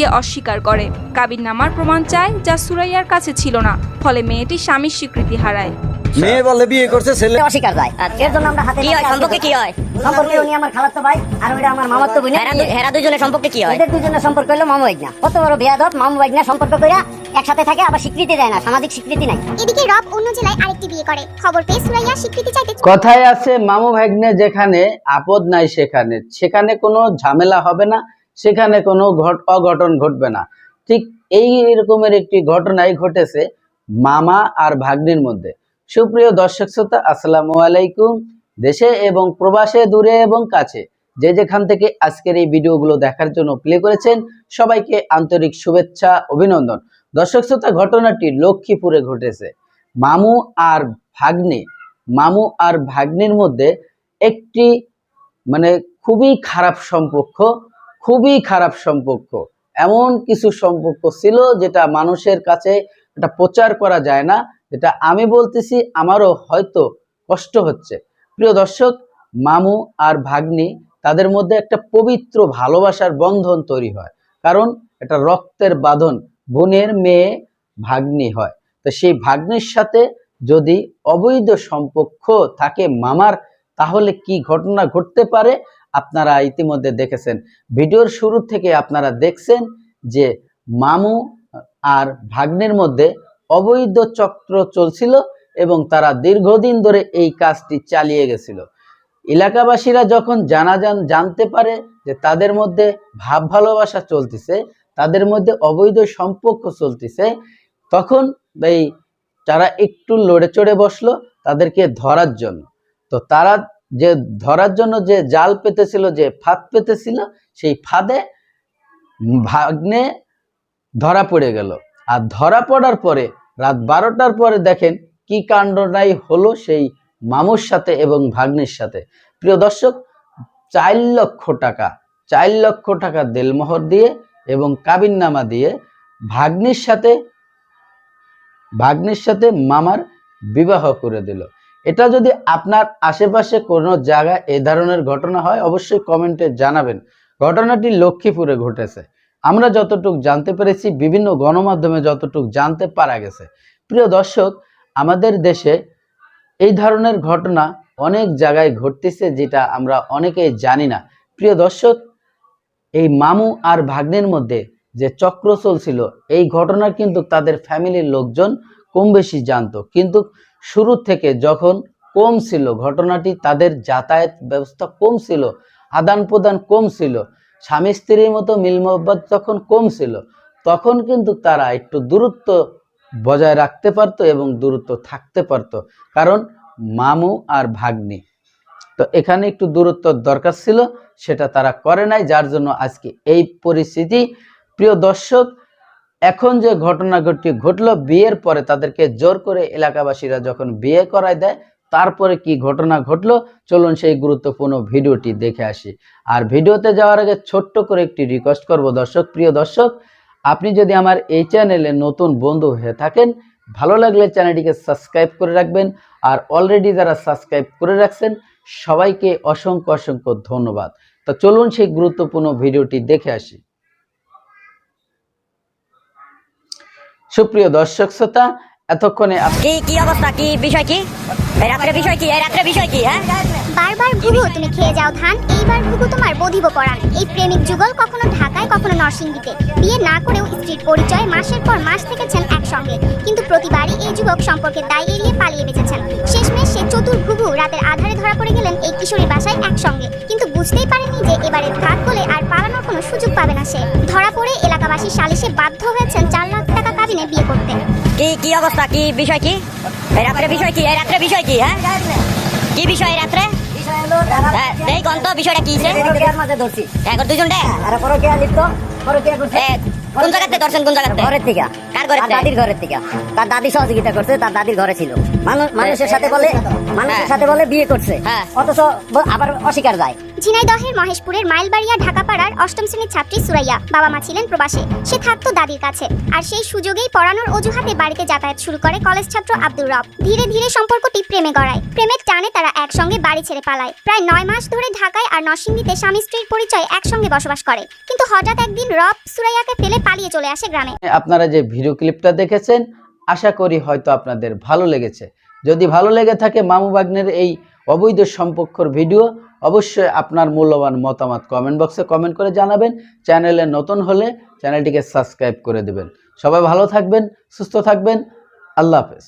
বিয়ে অস্বীকার করে। কাবিন নামার প্রমাণ চায় যা সুরাইয়ার কাছে ছিল না ফলে মেয়েটি স্বামীর স্বীকৃতি হারায়। মেয়ে বলে বিয়ে করছে ছেলে অস্বীকার যায়। এর জন্য আমরা হাতে কি হয়? সম্পর্কে কি হয়? সম্পর্কে উনি আমার খালাতো ভাই আর ওইটা আমার মামাতো বোন। হেরা হেরা দুজনের সম্পর্কে কি হয়? এদের দুজনের সম্পর্ক হলো মামু কত বড় বেয়াদব মামু সম্পর্ক কইরা একসাথে থাকে আবার স্বীকৃতি দেয় না সামাজিক স্বীকৃতি নাই। এদিকে রব অন্য জেলায় আরেকটি বিয়ে করে। খবর পেয়ে সুরাইয়া স্বীকৃতি চাইতে কথায় আছে মামু ভাগ্নে যেখানে আপদ নাই সেখানে। সেখানে কোনো ঝামেলা হবে না। সেখানে কোনো ঘট, অঘটন ঘটবে না। ঠিক এই রকমের একটি ঘটনাই ঘটেছে মামা আর ভাগ্নির মধ্যে। সুপ্রিয় দর্শক শ্রোতা, আসসালামু আলাইকুম। দেশে এবং প্রবাসে, দূরে এবং কাছে যে যেখান থেকে আজকের এই ভিডিওগুলো দেখার জন্য প্লে করেছেন, সবাইকে আন্তরিক শুভেচ্ছা, অভিনন্দন। দর্শক শ্রোতা, ঘটনাটি লক্ষ্মীপুরে ঘটেছে। মামু আর ভাগ্নি, মামু আর ভাগ্নির মধ্যে একটি মানে খুবই খারাপ সম্পর্ক খুবই খারাপ সম্পর্ক। এমন কিছু সম্পর্ক ছিল যেটা মানুষের কাছে এটা প্রচার করা যায় না, যেটা আমি বলতেছি আমারও হয়তো কষ্ট হচ্ছে। প্রিয় দর্শক, মামু আর ভাগ্নি তাদের মধ্যে একটা পবিত্র ভালোবাসার বন্ধন তৈরি হয়। কারণ এটা রক্তের বাঁধন, বোনের মেয়ে ভাগ্নি হয়। তো সেই ভাগ্নির সাথে যদি অবৈধ সম্পর্ক থাকে মামার, তাহলে কি ঘটনা ঘটতে পারে? আপনারা ইতিমধ্যে দেখেছেন। ভিডিওর শুরু থেকে আপনারা দেখছেন যে মামু আর ভাগ্নের মধ্যে অবৈধ চক্র চলছিল এবং তারা দীর্ঘদিন ধরে এই কাজটি চালিয়ে গেছিল। এলাকাবাসীরা যখন জানা যান জানতে পারে যে তাদের মধ্যে ভাব ভালোবাসা চলতেছে, তাদের মধ্যে অবৈধ সম্পর্ক চলতেছে, তখন এই তারা একটু লড়ে চড়ে বসল তাদেরকে ধরার জন্য। তো তারা যে ধরার জন্য যে জাল পেতেছিল, যে ফাঁদ পেতেছিল, সেই ফাঁদে ভাগ্নে ধরা পড়ে গেল। আর ধরা পড়ার পরে, রাত বারোটার পরে দেখেন কি কাণ্ডটাই হলো সেই মামুর সাথে এবং ভাগ্নির সাথে। প্রিয় দর্শক, চার লক্ষ টাকা, চার লক্ষ টাকা দেলমোহর দিয়ে এবং কাবিননামা দিয়ে ভাগ্নির সাথে ভাগ্নির সাথে মামার বিবাহ করে দিল। এটা যদি আপনার আশেপাশে কোনো জায়গায় এ ধরনের ঘটনা হয়, অবশ্যই কমেন্টে জানাবেন। ঘটনাটি লক্ষ্মীপুরে ঘটেছে। আমরা যতটুক জানতে পেরেছি, বিভিন্ন গণমাধ্যমে যতটুক জানতে পারা গেছে। প্রিয় দর্শক, আমাদের দেশে এই ধরনের ঘটনা অনেক জায়গায় ঘটতেছে যেটা আমরা অনেকেই জানি না। প্রিয় দর্শক, এই মামু আর ভাগ্নের মধ্যে যে চক্র চলছিল, এই ঘটনা কিন্তু তাদের ফ্যামিলির লোকজন কম বেশি জানতো। কিন্তু শুরু থেকে যখন কম ছিল ঘটনাটি তাদের যাতায়াত ব্যবস্থা কম ছিল আদান প্রদান কম ছিল স্বামী স্ত্রীর মতো মিল যখন কম ছিল তখন কিন্তু তারা একটু দূরত্ব বজায় রাখতে পারতো এবং দূরত্ব থাকতে পারতো, কারণ মামু আর ভাগ্নি। তো এখানে একটু দূরত্ব দরকার ছিল, সেটা তারা করে নাই, যার জন্য আজকে এই পরিস্থিতি। প্রিয় দর্শক এখন যে ঘটনাটি ঘটলো, বিয়ের পরে তাদেরকে জোর করে এলাকাবাসীরা যখন বিয়ে করায় দেয়, তারপরে কি ঘটনা ঘটলো? চলুন সেই গুরুত্বপূর্ণ ভিডিওটি দেখে আসি। আর ভিডিওতে যাওয়ার আগে ছোট্ট করে একটি রিকোয়েস্ট করব দর্শক, প্রিয় দর্শক, আপনি যদি আমার এই চ্যানেলে নতুন বন্ধু হয়ে থাকেন, ভালো লাগলে চ্যানেলটিকে সাবস্ক্রাইব করে রাখবেন, আর অলরেডি যারা সাবস্ক্রাইব করে রাখছেন, সবাইকে অসংখ্য অসংখ্য ধন্যবাদ। তো চলুন সেই গুরুত্বপূর্ণ ভিডিওটি দেখে আসি। সুপ্রিয় দর্শক শ্রোতা এতক্ষণে কি কি অবস্থা? কি বিষয় কি? রাত্রে বিষয় কি? রাত্রে বিষয় কি হ্যাঁ? বারবার ঘুঘু তুমি খেয়ে যাও ধান। এইবার ঘুঘু তোমার বধিব পরাণ। এই প্রেমিক যুগল কখনো ঢাকায় কখনো নরসিংদীতে। বিয়ে না করেও স্ত্রীর পরিচয় মাসের পর মাস থেকেছেন একসঙ্গে। কিন্তু প্রতিবারই এই যুবক সম্পর্কে দায় এড়িয়ে পালিয়ে বেঁচেছেন। শেষমেশ সে চতুর ঘুঘু রাতের আধারে ধরা পড়ে গেলেন এই কিশোরীর বাসায় একসঙ্গে। কিন্তু বুঝতেই পারেনি যে এবারে ঘাট বলে আর পালানোর কোনো সুযোগ পাবে না সে। ধরা পড়ে এলাকাবাসী সালিশে বাধ্য হয়েছেন কি কি অবস্থা? কি বিষয় কি? এই রাত্রে বিষয় কি? এই রাত্রে বিষয় কি হ্যাঁ? কি বিষয় এই রাত্রে? হ্যাঁ এই গন্ত বিষয়টা কি এখন দুজন পরকীয়া কোন জায়গাতে ধরছেন কোন জায়গাতে? ঘরের থেকে। কার থেকে? দাদির ঘরের থেকে। তার দাদি সহযোগিতা করছে তার দাদির ঘরে ছিল। মানুষের সাথে বলে মানুষের হ্যাঁ। সাথে বলে বিয়ে করছে। হ্যাঁ। অথচ আবার অস্বীকার যায়। ঝিনাইদহের মহেশপুরের মাইলবাড়িয়া ঢাকাপাড়ার অষ্টম শ্রেণির ছাত্রী সুরাইয়া। বাবা মা ছিলেন প্রবাসে। সে থাকতো দাদির কাছে। আর সেই সুযোগেই পড়ানোর অজুহাতে বাড়িতে যাতায়াত শুরু করে কলেজ ছাত্র আব্দুর রব। ধীরে ধীরে সম্পর্কটি প্রেমে গড়ায়। প্রেমের টানে তারা একসঙ্গে বাড়ি ছেড়ে পালায়। প্রায় নয় মাস ধরে ঢাকায় আর নরসিংদীতে স্বামী স্ত্রীর পরিচয় একসঙ্গে বসবাস করে। কিন্তু হঠাৎ একদিন রব সুরাইয়াকে ফেলে পালিয়ে চলে আসে গ্রামে। আপনারা যে ভিডিও ক্লিপটা দেখেছেন, আশা করি হয়তো আপনাদের ভালো লেগেছে। যদি ভালো লেগে থাকে, মামু বাগ্নের এই অবৈধ সম্পর্কর ভিডিও, অবশ্যই আপনার মূল্যবান মতামত কমেন্ট বক্সে কমেন্ট করে জানাবেন। চ্যানেলে নতুন হলে চ্যানেলটিকে সাবস্ক্রাইব করে দেবেন। সবাই ভালো থাকবেন, সুস্থ থাকবেন। আল্লাহ হাফেজ।